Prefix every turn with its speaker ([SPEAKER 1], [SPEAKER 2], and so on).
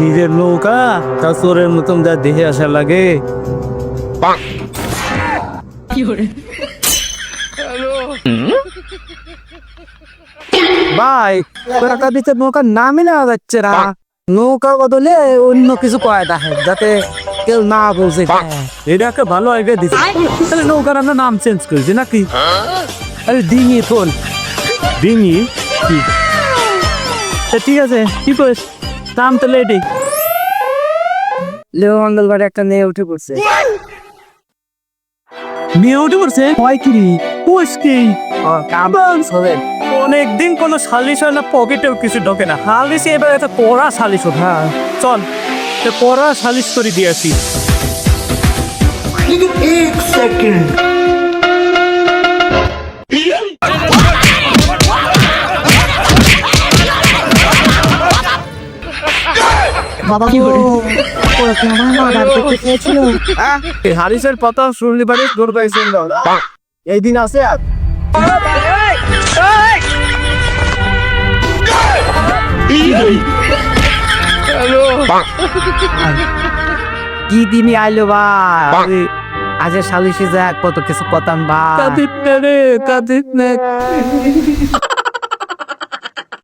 [SPEAKER 1] নিজের নৌকা তা চোরের মতন যা দেখে আসা লাগে। ভাই টাকা দিতে নৌকার নামই নেওয়া যাচ্ছে না। নৌকার বদলে অন্য কিছু কয় দেখে যাতে কেউ না বুঝে। এটা একটা ভালো আইডিয়া দিচ্ছে তাহলে নৌকার আমরা নাম চেঞ্জ করেছি নাকি? আরে ডিঙি ফোন ডিঙি? ঠিক আছে কি করিস? নাম তাহলে এটাই লেও মঙ্গলবার একটা মেয়ে উঠে পড়ছে। মেয়ে উঠে পড়ছে? হয় কি পোষ কি? অনেকদিন কোনো সালিশ হয় না পকেটেও কিছু ঢোকে না। সালিশ এবার একটা পড়া সালিশ হোক হ্যাঁ। চল পড়া সালিশ করে দিয়েছি
[SPEAKER 2] বাবা গো ওরা কি চেয়েছিল
[SPEAKER 1] হারিসের পাতা শুনলি পারে দৌড় পাইছেন এই দিন আছে আর।
[SPEAKER 2] কি দিনই আইলো ভাই আজ সালিশে যাক কত কিছু কথা বা।
[SPEAKER 1] কাদিত রে কাদিত